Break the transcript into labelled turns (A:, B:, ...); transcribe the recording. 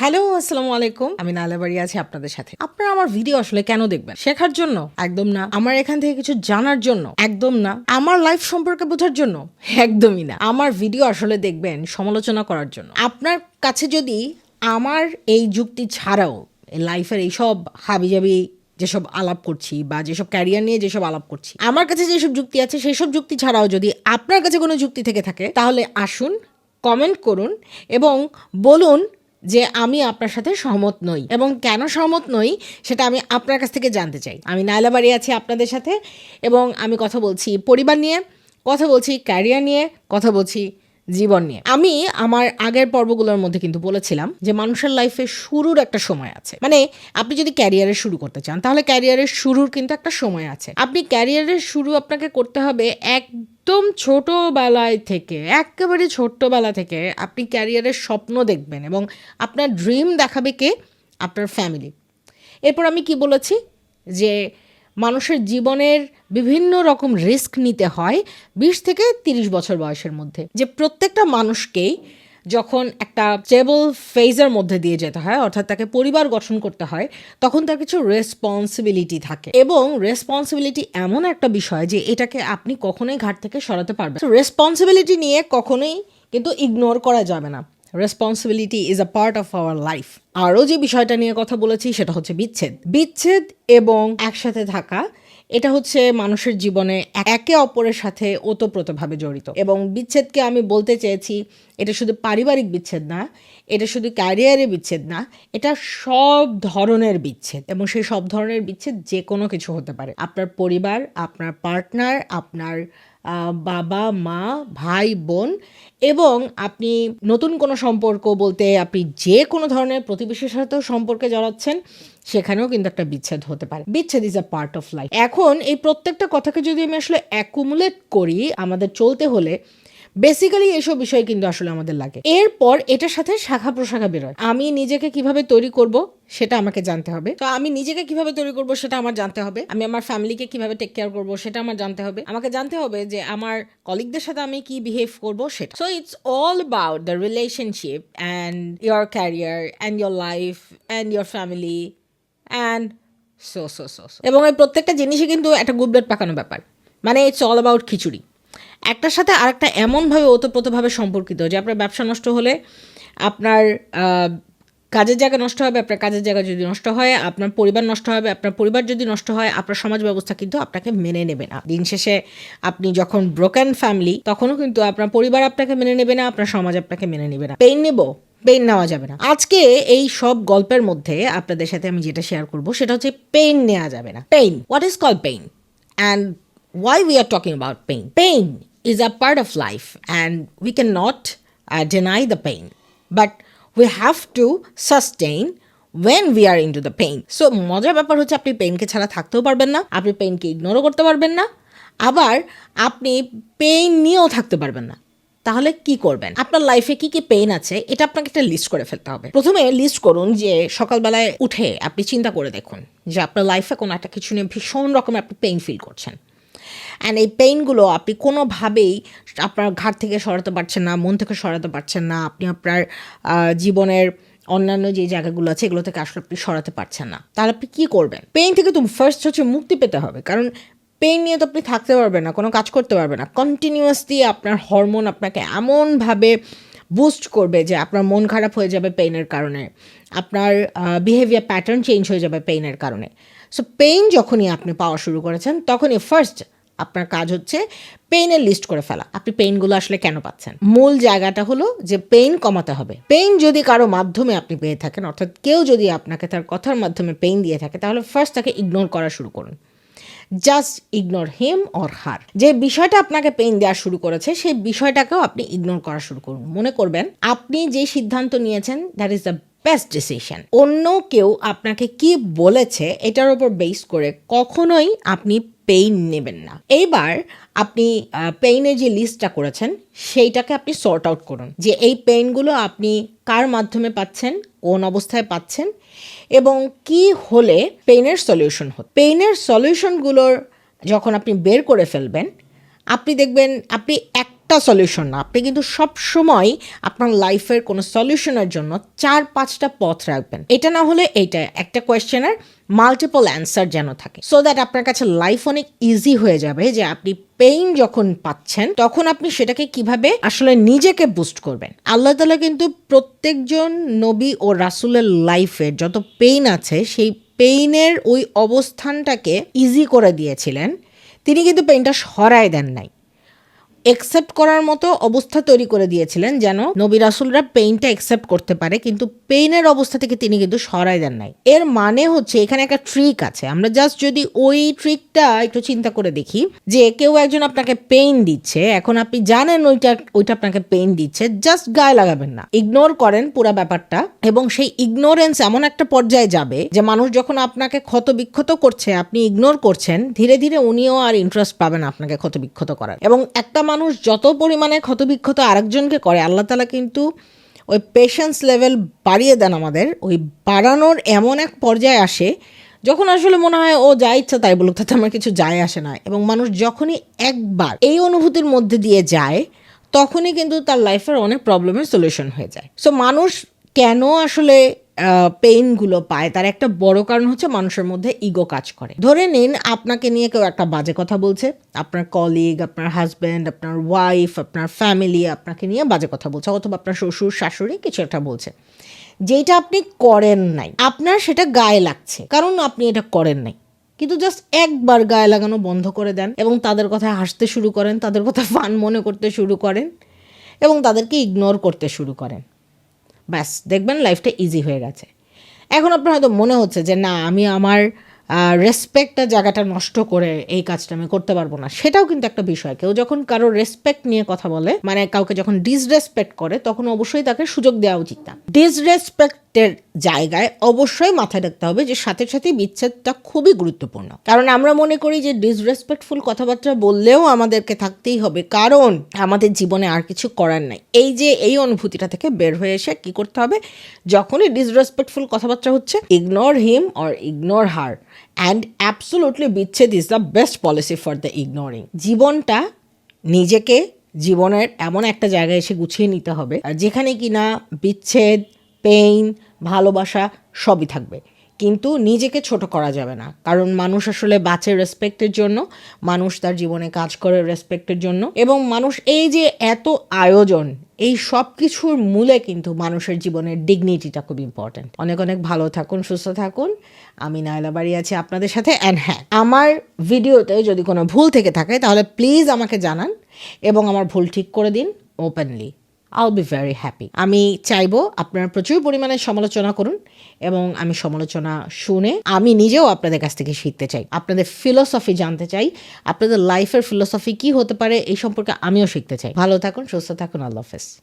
A: Hello, আসসালামু আলাইকুম। আমি নালা বাড়ি আছি আপনাদের সাথে। আপনারা আমার ভিডিও আসলে কেন দেখবেন? শেখার জন্য? একদম না। আমার এখান থেকে কিছু জানার জন্য? একদম না। আমার লাইফ সম্পর্কে বোঝার জন্য? একদমই না। আমার ভিডিও আসলে দেখবেন সমালোচনা করার জন্য। আপনার কাছে যদি আমার এই যুক্তি ছাড়াও লাইফের এইসব হাবিজাবি যেসব আলাপ করছি বা যেসব ক্যারিয়ার নিয়ে যেসব আলাপ করছি, আমার কাছে যেসব যুক্তি আছে সেই সব যুক্তি ছাড়াও যদি আপনার কাছে কোনো যুক্তি থেকে থাকে, তাহলে আসুন কমেন্ট করুন এবং বলুন যে আমি আপনার সাথে সহমত নই এবং কেন সহমত নই সেটা আমি আপনার কাছ থেকে জানতে চাই। আমি নাইলা বাড়ি আছি আপনাদের সাথে এবং আমি কথা বলছি পরিবার নিয়ে, কথা বলছি ক্যারিয়ার নিয়ে, কথা বলছি জীবন নিয়ে। আমি আমার আগের পর্বগুলোর মধ্যে কিন্তু বলেছিলাম যে মানুষের লাইফে শুরুর একটা সময় আছে। মানে আপনি যদি ক্যারিয়ারে শুরু করতে চান, তাহলে ক্যারিয়ারের শুরুর কিন্তু একটা সময় আছে। আপনি ক্যারিয়ারের শুরু আপনাকে করতে হবে এক একদম ছোটোবেলায় থেকে, একেবারে ছোট্টবেলা থেকে আপনি ক্যারিয়ারের স্বপ্ন দেখবেন এবং আপনার ড্রিম দেখাবে কে? আপনার ফ্যামিলি এরপর আমি কি বলেছি? যে মানুষের জীবনের বিভিন্ন রকম রিস্ক নিতে হয় বিশ থেকে তিরিশ বছর বয়সের মধ্যে। যে প্রত্যেকটা মানুষকেই যখন একটা স্টেবল ফেজের মধ্যে দিয়ে যেতে হয়, অর্থাৎ তাকে পরিবার গঠন করতে হয়, তখন তার কিছু রেসপন্সিবিলিটি থাকে। এবং রেসপন্সিবিলিটি এমন একটা বিষয় যে এটাকে আপনি কখনোই ঘাট থেকে সরাতে পারবেন রেসপন্সিবিলিটি নিয়ে কখনোই কিন্তু ইগনোর করা যাবে না। Responsibility is a part of our life আরও যে বিষয়টা নিয়ে কথা বলেছি, সেটা হচ্ছে বিচ্ছেদ। বিচ্ছেদ এবং একসাথে থাকা, এটা হচ্ছে মানুষের জীবনে একে অপরের সাথে ওতপ্রোতভাবে জড়িত। এবং বিচ্ছেদকে আমি বলতে চেয়েছি, এটা শুধু পারিবারিক বিচ্ছেদ না, এটা শুধু ক্যারিয়ারে বিচ্ছেদ না, এটা সব ধরনের বিচ্ছেদ। এবং সেই সব ধরনের বিচ্ছেদ যে কোনো কিছু হতে পারে। আপনার পরিবার, আপনার পার্টনার, আপনার বাবা, মা, ভাই, বোন এবং আপনি নতুন কোনো সম্পর্ক বলতে আপনি যে কোনো ধরনের প্রতিবেশীর সাথেও সম্পর্কে জড়াচ্ছেন সেখানেও কিন্তু একটা বিচ্ছেদ হতে পারে। বিচ্ছেদ is a part of life এখন এই প্রত্যেকটা কথাকে যদি আমি আসলে অ্যাকুমুলেট করি, আমাদের চলতে হলে বেসিক্যালি এইসব বিষয় কিন্তু আসলে আমাদের লাগে। এরপর এটার সাথে শাখা প্রশাখা বেরোয়। আমি নিজেকে কীভাবে তৈরি করব সেটা আমাকে জানতে হবে। তো আমি নিজেকে কীভাবে তৈরি করব সেটা আমার জানতে হবে। আমি আমার ফ্যামিলিকে কীভাবে টেক কেয়ার করব সেটা আমার জানতে হবে। আমাকে জানতে হবে যে আমার কলিগদের সাথে আমি কি বিহেভ করব সেটা। So it's all about the relationship and your career and your life and your family and so so so এবং এই প্রত্যেকটা জিনিসই কিন্তু একটা গুবলেট পাকানো ব্যাপার। মানে ইটস অল অ্যাবাউট খিচুড়ি। একটার সাথে আরেকটা এমনভাবে ওতপ্রোতভাবে সম্পর্কিত যে আপনার ব্যবসা নষ্ট হলে আপনার কাজের জায়গা নষ্ট হবে, আপনার কাজের জায়গা যদি নষ্ট হয়, আপনার পরিবার নষ্ট হবে, আপনার পরিবার যদি নষ্ট হয়, আপনার সমাজ ব্যবস্থা কিন্তু আপনাকে মেনে নেবে না। দিন শেষে আপনি যখন ব্রোকেন ফ্যামিলি তখনও কিন্তু আপনার পরিবার আপনাকে মেনে নেবে না, আপনার সমাজ আপনাকে মেনে নেবে না। পেইন নেব, পেইন নেওয়া যাবে না। আজকে এই সব গল্পের মধ্যে আপনাদের সাথে আমি যেটা শেয়ার করব, সেটা হচ্ছে পেইন নেওয়া যাবে না। Pain what is call pain and why we are talking about pain. Pain is a part of life, and we cannot uh, deny the pain, but we have to sustain when we are into the pain. So মজার ব্যাপার হচ্ছে আপনি পেইনকে ছাড়া থাকতেও পারবেন না আপনি পেইনকে ইগনোরও করতে পারবেন না আবার আপনি পেইন নিয়েও থাকতে পারবেন না। তাহলে কি করবেন? আপনার লাইফে কি কি পেইন আছে এটা আপনাকে একটা লিস্ট করে ফেলতে হবে। প্রথমে লিস্ট করুন যে সকালবেলায় উঠে আপনি চিন্তা করে দেখুন যে আপনার লাইফে কোনো একটা কিছু নিয়ে ভীষণ রকমের আপনি পেইন ফিল করছেন। অ্যান্ড এই পেইনগুলো আপনি কোনোভাবেই আপনার ঘাট থেকে সরাতে পারছেন না, মন থেকে সরাতে পারছেন না, আপনি আপনার জীবনের অন্যান্য যে জায়গাগুলো আছে এগুলো থেকে আসলে আপনি সরাতে পারছেন না। তাহলে আপনি কী করবেন? পেইন থেকে তুমি ফার্স্ট হচ্ছে মুক্তি পেতে হবে, কারণ পেইন নিয়ে তো আপনি থাকতে পারবেন না, কোনো কাজ করতে পারবেন না। কন্টিনিউয়াসলি আপনার হরমোন আপনাকে এমনভাবে বুস্ট করবে যে আপনার মন খারাপ হয়ে যাবে পেইনের কারণে, আপনার বিহেভিয়ার প্যাটার্ন চেঞ্জ হয়ে যাবে পেইনের কারণে। সো পেইন যখনই আপনি পাওয়া শুরু করেছেন, তখনই ফার্স্ট আপনার কাজ হচ্ছে পেইনের লিস্ট করে ফেলা। আপনি পেইনগুলো আসলে কেন পাচ্ছেন? মূল জায়গাটা হলো যে পেইন কমাতে হবে। পেইন যদি কারও মাধ্যমে আপনি পেয়ে থাকেন, অর্থাৎ কেউ যদি আপনাকে তার কথার মাধ্যমে পেইন দিয়ে থাকে, তাহলে ফার্স্ট তাকে ইগনোর করা শুরু করুন। Just ignore him or her যে বিষয়টা আপনাকে পেইন দেওয়া শুরু করেছে, সেই বিষয়টাকেও আপনি ইগনোর করা শুরু করুন। মনে করবেন, আপনি যে সিদ্ধান্ত নিয়েছেন that is the best decision অন্য কেউ আপনাকে কি বলেছে, এটার উপর বেস করে কখনোই আপনি পেইন নেবেন না। এইবার আপনি পেইনের যে লিস্টটা করেছেন, সেইটাকে আপনি সর্ট আউট করুন। যে এই পেইনগুলো আপনি কার মাধ্যমে পাচ্ছেন, কোন অবস্থায় পাচ্ছেন, এবং কি হলে পেইনের সলিউশন হতো। পেইনের সলিউশনগুলোর যখন আপনি বের করে ফেলবেন, আপনি দেখবেন, আপনি এক একটা সলিউশন না। আপনি কিন্তু সব সময় আপনার লাইফের কোনো সলিউশনের জন্য চার পাঁচটা পথ রাখবেন। এটা না হলে এইটা, একটা কোয়েশ্চেনের মাল্টিপল অ্যান্সার যেন থাকে। সো দ্যাট আপনার কাছে লাইফ অনেক ইজি হয়ে যাবে যে আপনি পেইন যখন পাচ্ছেন, তখন আপনি সেটাকে কীভাবে আসলে নিজেকে বুস্ট করবেন। আল্লাহ তালা কিন্তু প্রত্যেকজন নবী ও রাসুলের লাইফে যত পেইন আছে, সেই পেইনের ওই অবস্থানটাকে ইজি করে দিয়েছিলেন। তিনি কিন্তু পেইনটা সরায় দেন নাই। একসেপ্ট করার মতো অবস্থা তৈরি করে দিয়েছিলেন যেন নবী রাসুলরা পেইনটা একসেপ্ট করতে পারে, কিন্তু পেইনের অবস্থা থেকে তিনি কিন্তু সরাই দেন নাই। এর মানে হচ্ছে এখানে একটা ট্রিক আছে। আমরা জাস্ট যদি ওই ট্রিকটা একটু চিন্তা করে দেখি যে কেউ একজন আপনাকে পেইন দিচ্ছে, এখন আপনি জানেন ওইটা ওইটা আপনাকে পেইন দিচ্ছে জাস্ট গায়ে লাগাবেন না। ইগনোর করেন পুরো ব্যাপারটা এবং সেই ইগনোরেন্স এমন একটা পর্যায়ে যাবে যে মানুষ যখন আপনাকে ক্ষত বিক্ষত করছে, আপনি ইগনোর করছেন, ধীরে ধীরে উনিও আর ইন্টারেস্ট পাবেন আপনাকে ক্ষত বিক্ষত করার। এবং একটা মানুষ যত পরিমাণে ক্ষতবিক্ষত আরেকজনকে করে, আল্লাহ তালা কিন্তু ওই পেশেন্স লেভেল বাড়িয়ে দেন আমাদের। ওই বাড়ানোর এমন এক পর্যায়ে আসে, যখন আসলে মনে হয়, ও, যা ইচ্ছা তাই বলুক, তাতে আমার কিছু যায় আসে না। এবং মানুষ যখনই একবার এই অনুভূতির মধ্যে দিয়ে যায়, তখনই কিন্তু তার লাইফের অনেক প্রবলেমের সলিউশন হয়ে যায়। সো মানুষ কেন আসলে পেইনগুলো পায়, তার একটা বড় কারণ হচ্ছে মানুষের মধ্যে ইগো কাজ করে। ধরে নিন, আপনাকে নিয়ে কেউ একটা বাজে কথা বলছে, আপনার কলিগ আপনার হাজব্যান্ড আপনার ওয়াইফ আপনার ফ্যামিলি আপনাকে নিয়ে বাজে কথা বলছে, অথবা আপনার শ্বশুর, শাশুড়ি কিছু একটা বলছে। যেটা আপনি করেন নাই, আপনার সেটা গায়ে লাগছে, কারণ আপনি এটা করেন নাই। কিন্তু জাস্ট একবার গায়ে লাগানো বন্ধ করে দেন এবং তাদের কথা হাসতে শুরু করেন, তাদের কথা ফান মনে করতে শুরু করেন এবং তাদেরকে ইগনোর করতে শুরু করেন। ব্যাস, দেখবেন লাইফটা ইজি হয়ে গেছে। এখন আপনার হয়তো মনে হচ্ছে যে, না, আমি আমার রেসপেক্টটা জায়গাটা নষ্ট করে এই কাজটা আমি করতে পারব না। সেটাও কিন্তু একটা বিষয়। কেউ যখন কারও রেসপেক্ট নিয়ে কথা বলে মানে কাউকে যখন ডিসরেসপেক্ট করে, তখন অবশ্যই তাকে সুযোগ দেওয়া উচিত না। ডিসরেসপেক্টের জায়গায় অবশ্যই মাথায় রাখতে হবে যে সাথে সাথে বিচ্ছেদটা খুবই গুরুত্বপূর্ণ। কারণ আমরা মনে করি যে ডিসরেসপেক্টফুল কথাবার্তা বললেও আমাদেরকে থাকতেই হবে। কারণ আমাদের জীবনে আর কিছু করার নাই। এই যে এই অনুভূতিটা থেকে বের হয়ে এসে কি করতে হবে? যখনই ডিসরেসপেক্টফুল কথাবার্তা হচ্ছে ignore him or ignore her and absolutely বিচ্ছেদ is the best policy for the ignoring জীবনটা নিজেকে জীবনের এমন একটা জায়গায় এসে গুছিয়ে নিতে হবে। যেখানে কিনা বিচ্ছেদ পেইন ভালোবাসা সবই থাকবে। কিন্তু নিজেকে ছোট করা যাবে না। কারণ মানুষ আসলে বাঁচে রেসপেক্টের জন্য, মানুষ তার জীবনে কাজ করে রেসপেক্টের জন্য এবং মানুষ এই যে এত আয়োজন, এই সব কিছুর মূলে কিন্তু মানুষের জীবনের ডিগনিটিটা খুব ইম্পর্ট্যান্ট অনেক অনেক ভালো থাকুন, সুস্থ থাকুন। আমি নায়লা বাড়ি আছি আপনাদের সাথে অ্যান্ড হ্যাঁ আমার ভিডিওতে যদি কোনো ভুল থেকে থাকে তাহলে প্লিজ আমাকে জানান এবং আমার ভুল ঠিক করে দিন openly all be very happy আমি চাইব আপনারা প্রচুর পরিমাণে সমালোচনা করুন এবং আমি সমালোচনা শুনে আমি নিজেও আপনাদের কাছ থেকে শিখতে চাই। আপনাদের ফিলোসফি জানতে চাই। আপনাদের লাইফের ফিলোসফি কি হতে পারে এই সম্পর্কে আমিও শিখতে চাই। ভালো থাকুন, সুস্থ থাকুন, আল্লাহ হাফেজ।